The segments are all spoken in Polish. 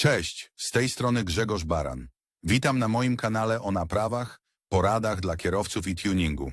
Cześć, z tej strony Grzegorz Baran. Witam na moim kanale o naprawach, poradach dla kierowców i tuningu.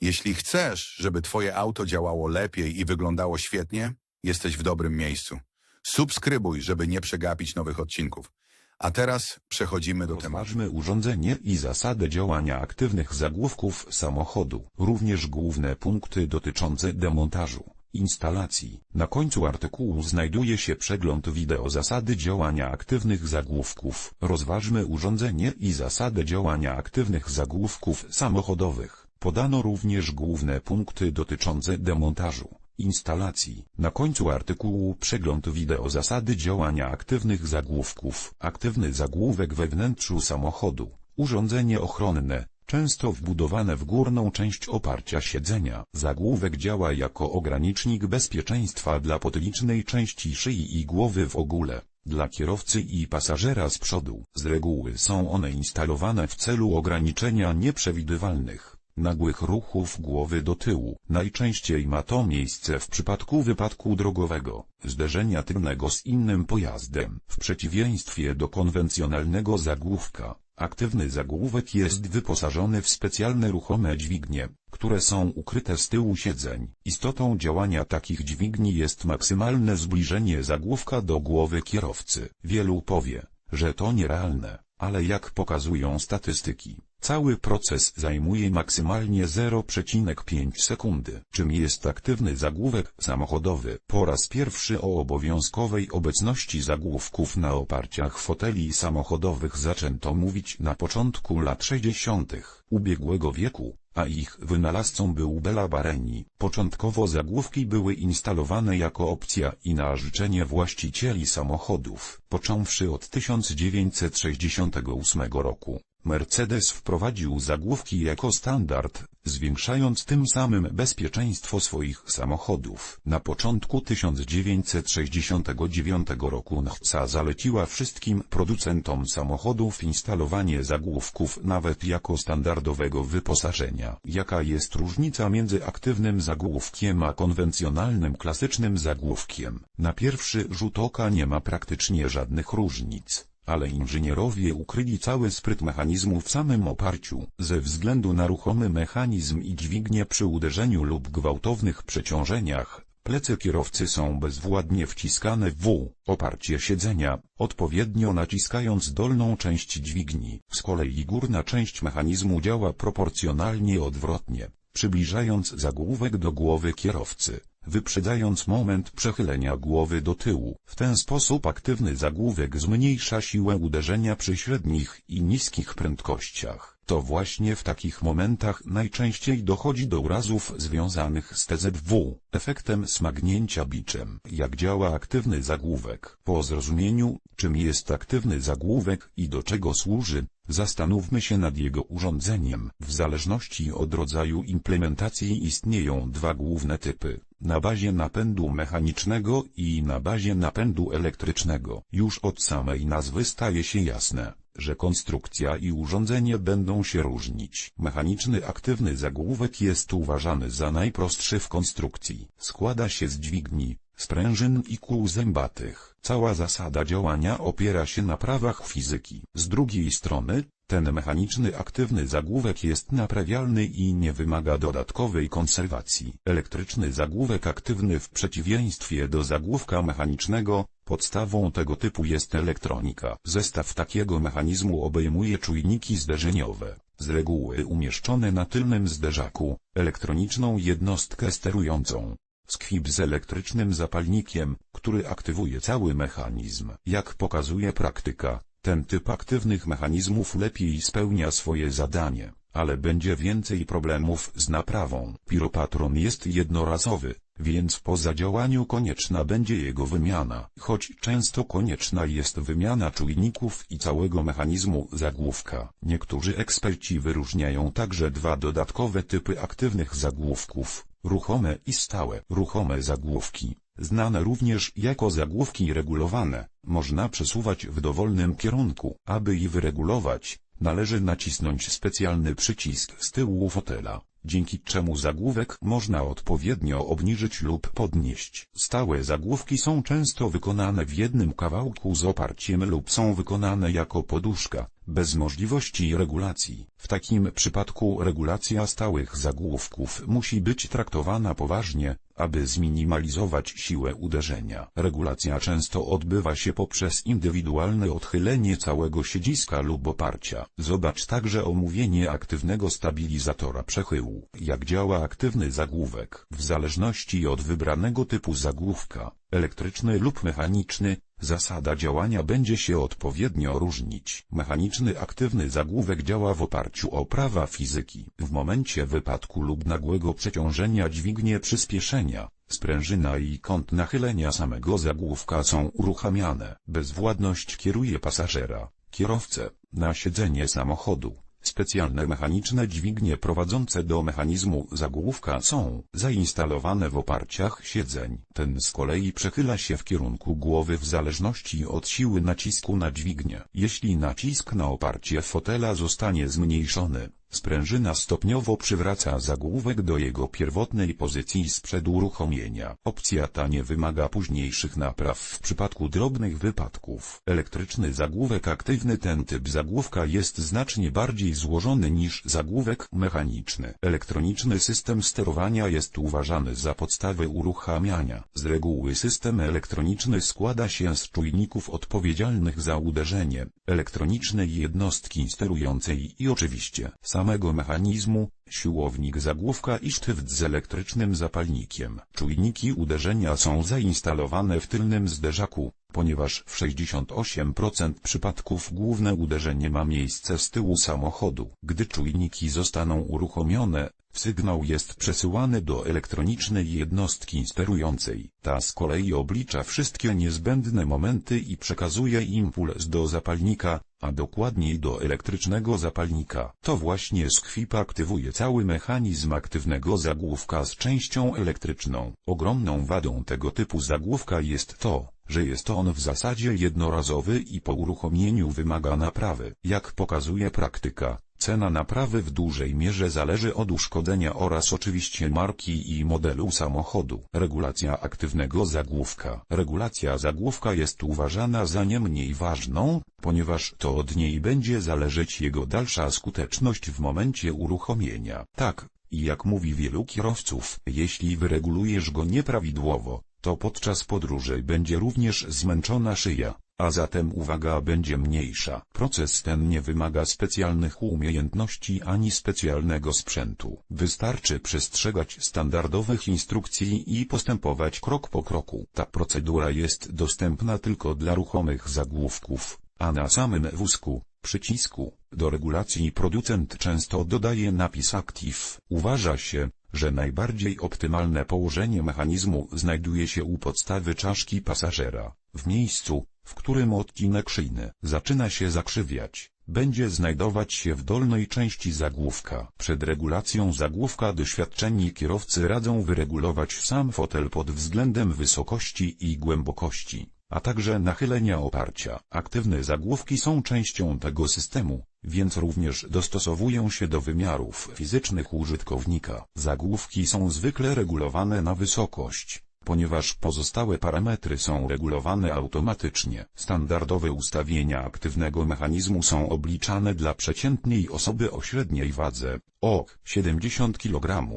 Jeśli chcesz, żeby Twoje auto działało lepiej i wyglądało świetnie, jesteś w dobrym miejscu. Subskrybuj, żeby nie przegapić nowych odcinków. A teraz przechodzimy do tematu. Rozważmy urządzenie i zasadę działania aktywnych zagłówków samochodu, również główne punkty dotyczące demontażu, instalacji. Na końcu artykułu znajduje się przegląd wideo zasady działania aktywnych zagłówków. Rozważmy urządzenie i zasadę działania aktywnych zagłówków samochodowych. Podano również główne punkty dotyczące demontażu instalacji. Na końcu artykułu przegląd wideo zasady działania aktywnych zagłówków. Aktywny zagłówek we wnętrzu samochodu. Urządzenie ochronne, często wbudowane w górną część oparcia siedzenia. Zagłówek działa jako ogranicznik bezpieczeństwa dla potylicznej części szyi i głowy w ogóle. Dla kierowcy i pasażera z przodu. Z reguły są one instalowane w celu ograniczenia nieprzewidywalnych nagłych ruchów głowy do tyłu. Najczęściej ma to miejsce w przypadku wypadku drogowego, zderzenia tylnego z innym pojazdem. W przeciwieństwie do konwencjonalnego zagłówka, aktywny zagłówek jest wyposażony w specjalne ruchome dźwignie, które są ukryte z tyłu siedzeń. Istotą działania takich dźwigni jest maksymalne zbliżenie zagłówka do głowy kierowcy. Wielu powie, że to nierealne, ale jak pokazują statystyki, Cały proces zajmuje maksymalnie 0,5 sekundy. Czym jest aktywny zagłówek samochodowy? Po raz pierwszy o obowiązkowej obecności zagłówków na oparciach foteli samochodowych zaczęto mówić na początku lat 60. ubiegłego wieku, a ich wynalazcą był Bela Bareni. Początkowo zagłówki były instalowane jako opcja i na życzenie właścicieli samochodów, począwszy od 1968 roku. Mercedes wprowadził zagłówki jako standard, zwiększając tym samym bezpieczeństwo swoich samochodów. Na początku 1969 roku NHTSA zaleciła wszystkim producentom samochodów instalowanie zagłówków nawet jako standardowego wyposażenia. Jaka jest różnica między aktywnym zagłówkiem a konwencjonalnym klasycznym zagłówkiem? Na pierwszy rzut oka nie ma praktycznie żadnych różnic ale inżynierowie ukryli cały spryt mechanizmu w samym oparciu. Ze względu na ruchomy mechanizm i dźwignię przy uderzeniu lub gwałtownych przeciążeniach, plecy kierowcy są bezwładnie wciskane w oparcie siedzenia, odpowiednio naciskając dolną część dźwigni. Z kolei górna część mechanizmu działa proporcjonalnie odwrotnie, przybliżając zagłówek do głowy kierowcy wyprzedzając moment przechylenia głowy do tyłu. W ten sposób aktywny zagłówek zmniejsza siłę uderzenia przy średnich i niskich prędkościach. To właśnie w takich momentach najczęściej dochodzi do urazów związanych z TZW, efektem smagnięcia biczem. Jak działa aktywny zagłówek? Po zrozumieniu, czym jest aktywny zagłówek i do czego służy, zastanówmy się nad jego urządzeniem. W zależności od rodzaju implementacji istnieją dwa główne typy na bazie napędu mechanicznego i na bazie napędu elektrycznego. Już od samej nazwy staje się jasne, że konstrukcja i urządzenie będą się różnić. Mechaniczny aktywny zagłówek jest uważany za najprostszy w konstrukcji. Składa się z dźwigni, sprężyn i kół zębatych. Cała zasada działania opiera się na prawach fizyki. Z drugiej strony, ten mechaniczny aktywny zagłówek jest naprawialny i nie wymaga dodatkowej konserwacji. Elektryczny zagłówek aktywny w przeciwieństwie do zagłówka mechanicznego, podstawą tego typu jest elektronika. Zestaw takiego mechanizmu obejmuje czujniki zderzeniowe, z reguły umieszczone na tylnym zderzaku, elektroniczną jednostkę sterującą, skwib z elektrycznym zapalnikiem, który aktywuje cały mechanizm. Jak pokazuje praktyka, ten typ aktywnych mechanizmów lepiej spełnia swoje zadanie, ale będzie więcej problemów z naprawą. Piropatron jest jednorazowy, więc po zadziałaniu konieczna będzie jego wymiana. Choć często konieczna jest wymiana czujników i całego mechanizmu zagłówka. Niektórzy eksperci wyróżniają także dwa dodatkowe typy aktywnych zagłówków, ruchome i stałe. Ruchome zagłówki, znane również jako zagłówki regulowane, można przesuwać w dowolnym kierunku. Aby je wyregulować, należy nacisnąć specjalny przycisk z tyłu fotela. dzięki czemu zagłówek można odpowiednio obniżyć lub podnieść. Stałe zagłówki są często wykonane w jednym kawałku z oparciem lub są wykonane jako poduszka, bez możliwości regulacji. W takim przypadku regulacja stałych zagłówków musi być traktowana poważnie, aby zminimalizować siłę uderzenia. Regulacja często odbywa się poprzez indywidualne odchylenie całego siedziska lub oparcia. Zobacz także omówienie aktywnego stabilizatora przechyłu. Jak działa aktywny zagłówek? W zależności od wybranego typu zagłówka, elektryczny lub mechaniczny, Zasada działania będzie się odpowiednio różnić. Mechaniczny aktywny zagłówek działa w oparciu o prawa fizyki. W momencie wypadku lub nagłego przeciążenia dźwignie przyspieszenia, sprężyna i kąt nachylenia samego zagłówka są uruchamiane. Bezwładność kieruje pasażera, kierowcę, na siedzenie samochodu. Specjalne mechaniczne dźwignie prowadzące do mechanizmu zagłówka są zainstalowane w oparciach siedzeń. Ten z kolei przechyla się w kierunku głowy w zależności od siły nacisku na dźwignię. Jeśli nacisk na oparcie fotela zostanie zmniejszony, sprężyna stopniowo przywraca zagłówek do jego pierwotnej pozycji sprzed uruchomienia. Opcja ta nie wymaga późniejszych napraw w przypadku drobnych wypadków. Elektryczny zagłówek aktywny Ten typ zagłówka jest znacznie bardziej złożony niż zagłówek mechaniczny. Elektroniczny system sterowania jest uważany za podstawę uruchamiania. Z reguły system elektroniczny składa się z czujników odpowiedzialnych za uderzenie, elektronicznej jednostki sterującej i oczywiście samego mechanizmu, siłownik zagłówka i sztyft z elektrycznym zapalnikiem. Czujniki uderzenia są zainstalowane w tylnym zderzaku, ponieważ w 68% przypadków główne uderzenie ma miejsce z tyłu samochodu. Gdy czujniki zostaną uruchomione, sygnał jest przesyłany do elektronicznej jednostki sterującej. Ta z kolei oblicza wszystkie niezbędne momenty i przekazuje impuls do zapalnika, a dokładniej do elektrycznego zapalnika. To właśnie skwip aktywuje cały mechanizm aktywnego zagłówka z częścią elektryczną. Ogromną wadą tego typu zagłówka jest to, że jest on w zasadzie jednorazowy i po uruchomieniu wymaga naprawy. Jak pokazuje praktyka, cena naprawy w dużej mierze zależy od uszkodzenia oraz oczywiście marki i modelu samochodu. Regulacja aktywnego zagłówka. Regulacja zagłówka jest uważana za nie mniej ważną, ponieważ to od niej będzie zależeć jego dalsza skuteczność w momencie uruchomienia. Tak, i jak mówi wielu kierowców, jeśli wyregulujesz go nieprawidłowo, to podczas podróży będzie również zmęczona szyja, a zatem uwaga będzie mniejsza. Proces ten nie wymaga specjalnych umiejętności ani specjalnego sprzętu. Wystarczy przestrzegać standardowych instrukcji i postępować krok po kroku. Ta procedura jest dostępna tylko dla ruchomych zagłówków, a na samym wózku, przycisku, do regulacji producent często dodaje napis Active. Uważa się, że najbardziej optymalne położenie mechanizmu znajduje się u podstawy czaszki pasażera, w miejscu, w którym odcinek szyjny zaczyna się zakrzywiać, będzie znajdować się w dolnej części zagłówka. Przed regulacją zagłówka doświadczeni kierowcy radzą wyregulować sam fotel pod względem wysokości i głębokości, a także nachylenia oparcia. Aktywne zagłówki są częścią tego systemu, więc również dostosowują się do wymiarów fizycznych użytkownika. Zagłówki są zwykle regulowane na wysokość, ponieważ pozostałe parametry są regulowane automatycznie. Standardowe ustawienia aktywnego mechanizmu są obliczane dla przeciętnej osoby o średniej wadze, ok. 70 kg.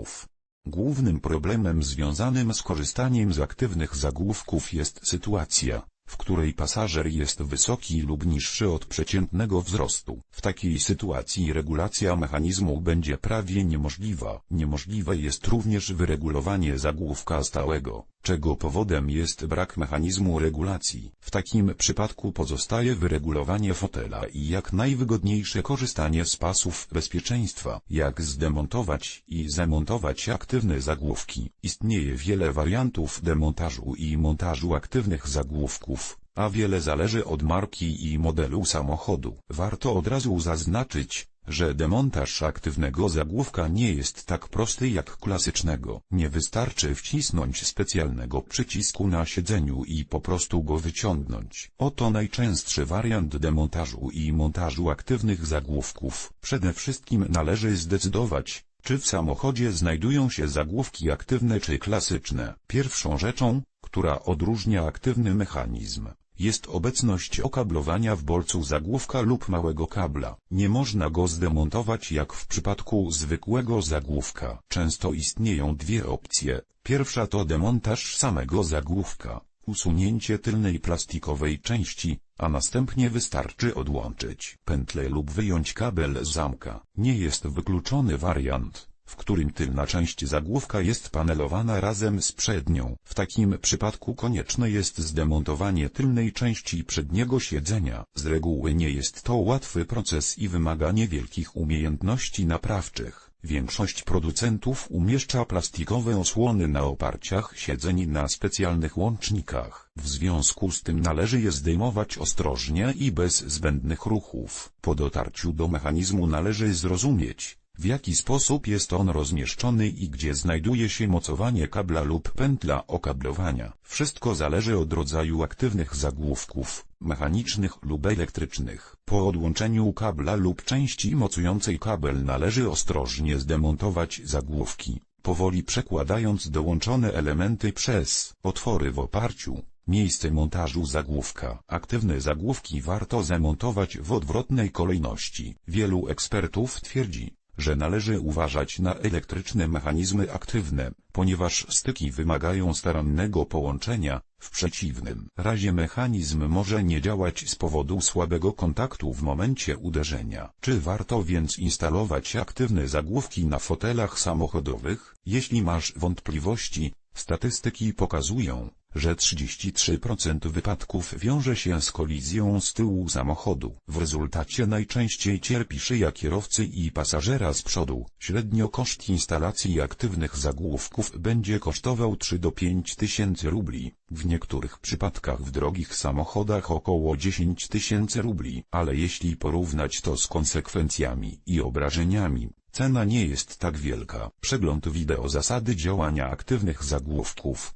Głównym problemem związanym z korzystaniem z aktywnych zagłówków jest sytuacja, w której pasażer jest wysoki lub niższy od przeciętnego wzrostu. W takiej sytuacji regulacja mechanizmu będzie prawie niemożliwa. Niemożliwe jest również wyregulowanie zagłówka stałego, czego powodem jest brak mechanizmu regulacji. W takim przypadku pozostaje wyregulowanie fotela i jak najwygodniejsze korzystanie z pasów bezpieczeństwa. Jak zdemontować i zamontować aktywne zagłówki. Istnieje wiele wariantów demontażu i montażu aktywnych zagłówków a wiele zależy od marki i modelu samochodu. Warto od razu zaznaczyć, że demontaż aktywnego zagłówka nie jest tak prosty jak klasycznego. Nie wystarczy wcisnąć specjalnego przycisku na siedzeniu i po prostu go wyciągnąć. Oto najczęstszy wariant demontażu i montażu aktywnych zagłówków. Przede wszystkim należy zdecydować, Czy w samochodzie znajdują się zagłówki aktywne czy klasyczne? Pierwszą rzeczą, która odróżnia aktywny mechanizm, jest obecność okablowania w bolcu zagłówka lub małego kabla. Nie można go zdemontować jak w przypadku zwykłego zagłówka. Często istnieją dwie opcje. Pierwsza to demontaż samego zagłówka, usunięcie tylnej plastikowej części, a następnie wystarczy odłączyć pętlę lub wyjąć kabel z zamka. Nie jest wykluczony wariant, w którym tylna część zagłówka jest panelowana razem z przednią. W takim przypadku konieczne jest zdemontowanie tylnej części przedniego siedzenia. Z reguły nie jest to łatwy proces i wymaga niewielkich umiejętności naprawczych. Większość producentów umieszcza plastikowe osłony na oparciach siedzeń na specjalnych łącznikach. W związku z tym należy je zdejmować ostrożnie i bez zbędnych ruchów. Po dotarciu do mechanizmu należy zrozumieć, w jaki sposób jest on rozmieszczony i gdzie znajduje się mocowanie kabla lub pętla okablowania. Wszystko zależy od rodzaju aktywnych zagłówków, mechanicznych lub elektrycznych. Po odłączeniu kabla lub części mocującej kabel należy ostrożnie zdemontować zagłówki, powoli przekładając dołączone elementy przez otwory w oparciu. Miejsce montażu zagłówka. Aktywne zagłówki warto zamontować w odwrotnej kolejności. Wielu ekspertów twierdzi, że należy uważać na elektryczne mechanizmy aktywne, ponieważ styki wymagają starannego połączenia, w przeciwnym razie mechanizm może nie działać z powodu słabego kontaktu w momencie uderzenia. Czy warto więc instalować aktywne zagłówki na fotelach samochodowych? Jeśli masz wątpliwości, statystyki pokazują, że 33% wypadków wiąże się z kolizją z tyłu samochodu. W rezultacie najczęściej cierpi szyja kierowcy i pasażera z przodu. Średnio koszt instalacji aktywnych zagłówków będzie kosztował 3 do 5 tysięcy rubli. W niektórych przypadkach w drogich samochodach około 10 tysięcy rubli. Ale jeśli porównać to z konsekwencjami i obrażeniami, Cena nie jest tak wielka. Przegląd wideo zasady działania aktywnych zagłówków.